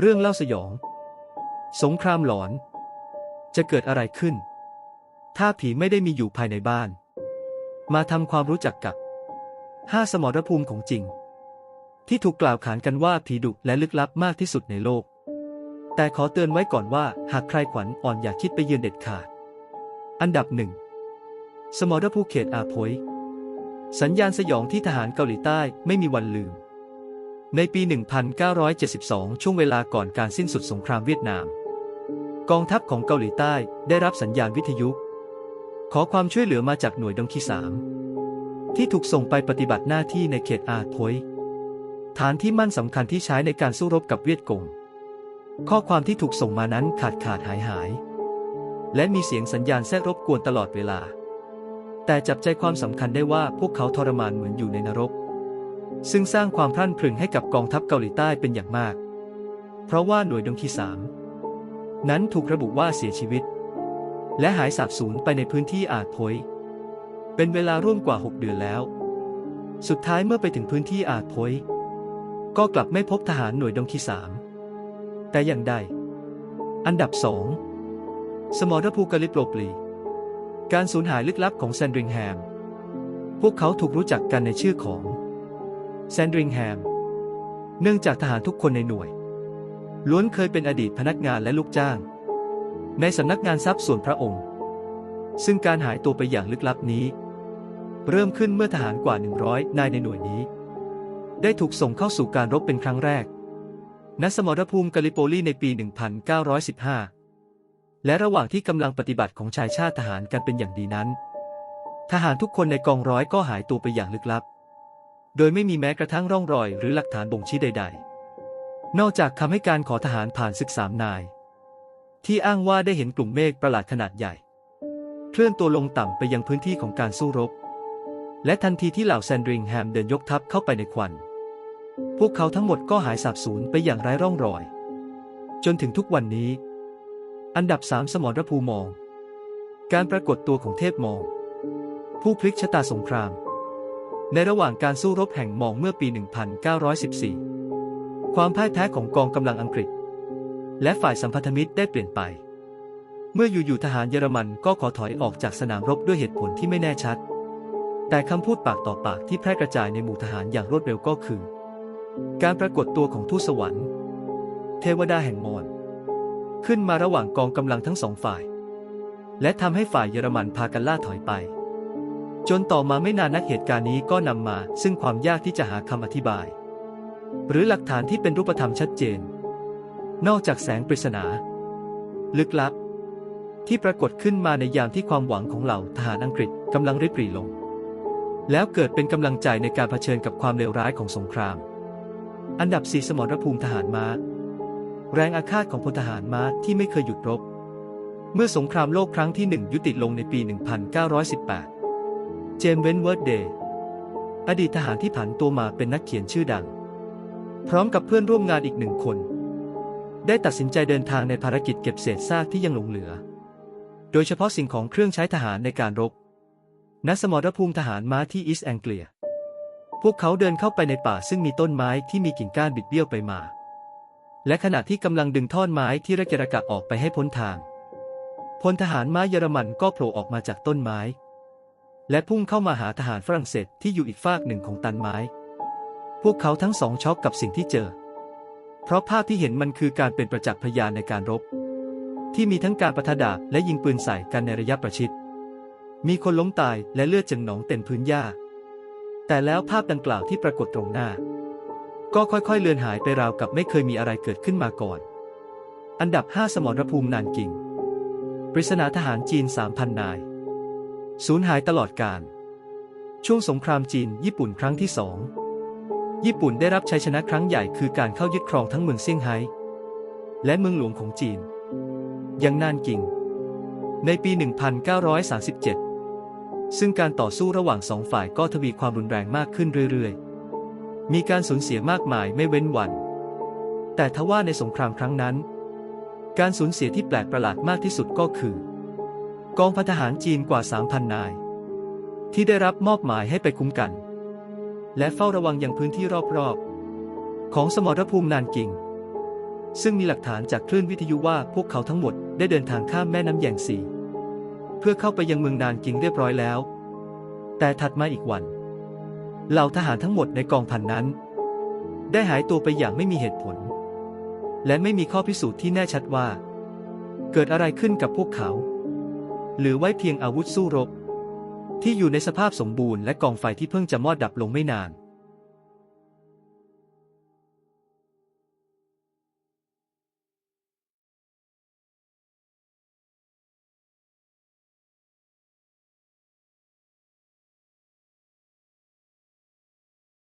เรื่องเล่าสยอง สงครามหลอน จะเกิดอะไรขึ้น ถ้าผีไม่ได้มีอยู่ภายในบ้าน มาทำความรู้จักกับห้าสมรภูมิของจริง ที่ถูกกล่าวขานกันว่าผีดุและลึกลับมากที่สุดในโลก แต่ขอเตือนไว้ก่อนว่าหากใครขวัญอ่อนอย่าคิดไปเยือนเด็ดขาด อันดับหนึ่งสมรภูมิเขตอาพยสัญญาณสยองที่ทหารเกาหลีใต้ไม่มีวันลืม ในปี 1972 ช่วงเวลาก่อนการสิ้นสุดสงครามเวียดนาม กองทัพของเกาหลีใต้ได้รับสัญญาณวิทยุ ขอความช่วยเหลือมาจากหน่วยดงคีสามที่ถูกส่งไปปฏิบัติหน้าที่ในเขตอาพยฐานที่มั่นสำคัญที่ใช้ในการสู้รบกับเวียดกง ข้อความที่ถูกส่งมานั้นขาดขาดหายหาย และมีเสียงสัญญาณแทรกรบกวนตลอดเวลา แต่จับใจความสำคัญได้ว่าพวกเขาทรมานเหมือนอยู่ในนรก ซึ่งสร้างความพรั่นพรึงให้กับกองทัพเกาหลีใต้เป็นอย่างมาก เพราะว่าหน่วยดงคีสามนั้นถูกระบุว่าเสียชีวิต และหายสาบสูญไปในพื้นที่อาจพยเป็นเวลาร่วมกว่า 6 เดือนแล้ว สุดท้ายเมื่อไปถึงพื้นที่อาจพยก็กลับไม่พบทหารหน่วยดงคีสามแต่อย่างใด อันดับสองสมรภูกาลิโรปลี การสูญหายลึกลับของแซนดริงแฮม พวกเขาถูกรู้จักกันในชื่อของ แซนดริงแฮม เนื่องจากทหารทุกคนในหน่วย ล้วนเคยเป็นอดีตพนักงานและลูกจ้าง ในสำนักงานทรัพย์ส่วนพระองค์ ซึ่งการหายตัวไปอย่างลึกลับนี้ เริ่มขึ้นเมื่อทหารกว่า 100 นายในหน่วยนี้ ได้ถูกส่งเข้าสู่การรบเป็นครั้งแรก ณ สมรภูมิกาลิโปลีในปี 1915 และระหว่างที่กำลังปฏิบัติของชายชาติทหารกันเป็นอย่างดีนั้น ทหารทุกคนในกองร้อยก็หายตัวไปอย่างลึกลับ โดยไม่มีแม้กระทั่งร่องรอยหรือหลักฐานบ่งชี้ใด ๆ นอกจากคำให้การขอทหารผ่านศึกสามนาย ที่อ้างว่าได้เห็นกลุ่มเมฆประหลาดขนาดใหญ่ เคลื่อนตัวลงต่ำไปยังพื้นที่ของการสู้รบ และทันทีที่เหล่าแซนดริงแฮมเดินยกทัพเข้าไปในควัน พวกเขาทั้งหมดก็หายสาบสูญไปอย่างไร้ร่องรอย จนถึงทุกวันนี้ อันดับสามสมรภูมอง การปรากฏตัวของเทพมอง ผู้พลิกชะตาสงคราม ในระหว่างการสู้รบแห่งมองเมื่อปี 1914 ความพ่ายแพ้ของกองกำลังอังกฤษ และฝ่ายสัมพันธมิตรได้เปลี่ยนไป เมื่ออยู่ๆทหารเยอรมันก็ขอถอยออกจากสนามรบด้วยเหตุผลที่ไม่แน่ชัด แต่คำพูดปากต่อปากที่แพร่กระจายในหมู่ทหารอย่างรวดเร็วก็คือ การปรากฏตัวของทูตสวรรค์ เทวดาแห่งมอญขึ้นมาระหว่างกองกำลังทั้งสองฝ่าย และทำให้ฝ่ายเยอรมันพากันล่าถอยไป จนต่อมาไม่นานนักเหตุการณ์นี้ก็นำมา ซึ่งความยากที่จะหาคำอธิบาย หรือหลักฐานที่เป็นรูปธรรมชัดเจน นอกจากแสงปริศนา ลึกลับ ที่ปรากฏขึ้นมาในยามที่ความหวังของเหล่าทหารอังกฤษกำลังริบหรี่ลง แล้วเกิดเป็นกำลังใจในการเผชิญกับความเลวร้ายของสงคราม อันดับสี่สมรภูมิทหารม้า แรงอาฆาตของพลทหารม้าที่ไม่เคยหยุดรบ เมื่อสงครามโลกครั้งที่หนึ่งยุติลงในปี 1918 เจมส์เวนเวิร์ดเดย์อดีตทหารที่ผันตัวมาเป็นนักเขียนชื่อดัง พร้อมกับเพื่อนร่วมงานอีกหนึ่งคน ได้ตัดสินใจเดินทางในภารกิจเก็บเศษซากที่ยังหลงเหลือ โดยเฉพาะสิ่งของเครื่องใช้ทหารในการรบณสมรภูมิทหารม้าที่อีสแองเกีย พวกเขาเดินเข้าไปในป่าซึ่งมีต้นไม้ที่มีกิ่งก้านบิดเบี้ยวไปมา และขณะที่กำลังดึงท่อนไม้ที่ระเกะระกะออกไปให้พ้นทางพลทหารม้าเยอรมันก็โผล่ออกมาจากต้นไม้ และพุ่งเข้ามาหาทหารฝรั่งเศสที่อยู่อีกฝากหนึ่งของตันไม้ พวกเขาทั้งสองช็อกกับสิ่งที่เจอ เพราะภาพที่เห็นมันคือการเป็นประจักษ์พยานในการรบ ที่มีทั้งการประทะดาบและยิงปืนใส่กันในระยะประชิด มีคนล้มตายและเลือดจึงหนองเต็มพื้นหญ้า แต่แล้วภาพดังกล่าวที่ปรากฏตรงหน้า ก็ค่อยๆเลือนหายไปราวกับไม่เคยมีอะไรเกิดขึ้นมาก่อน อันดับ 5 สมรภูมินานกิงปริศนาทหารจีน 3,000 นาย สูญหายตลอดการ ช่วงสงครามจีน ญี่ปุ่นครั้งที่สอง ญี่ปุ่นได้รับชัยชนะครั้งใหญ่คือการเข้ายึดครองทั้งเมืองเซี่ยงไฮ้ และเมืองหลวงของจีน ยังนานกิงในปี 1937 ซึ่งการต่อสู้ระหว่างสองฝ่ายก็ทวีความรุนแรงมากขึ้นเรื่อยๆ มีการสูญเสียมากมายไม่เว้นวัน แต่ทว่าในสงครามครั้งนั้น การสูญเสียที่แปลกประหลาดมากที่สุดก็คือ กองพันทหารจีนกว่า 3,000 นาย ที่ได้รับมอบหมายให้ไปคุ้มกัน และเฝ้าระวังอยังพื้นที่รอบๆ ของสมรภูมินานกิง ซึ่งมีหลักฐานจากคลื่นวิทยุว่าพวกเขาทั้งหมดได้เดินทางข้ามแม่น้ำแยงซีเพื่อเข้าไปยังเมืองนานกิงเรียบร้อยแล้ว แต่ถัดมาอีกวันเหล่าทหารทั้งหมดในกองพันนั้น ได้หายตัวไปอย่างไม่มีเหตุผล และไม่มีข้อพิสูจน์ที่แน่ชัดว่า เกิดอะไรขึ้นกับพวกเขา หรือไว้เพียงอาวุธสู้รบ ที่อยู่ในสภาพสมบูรณ์และกองไฟที่เพิ่งจะมอดดับลงไม่นาน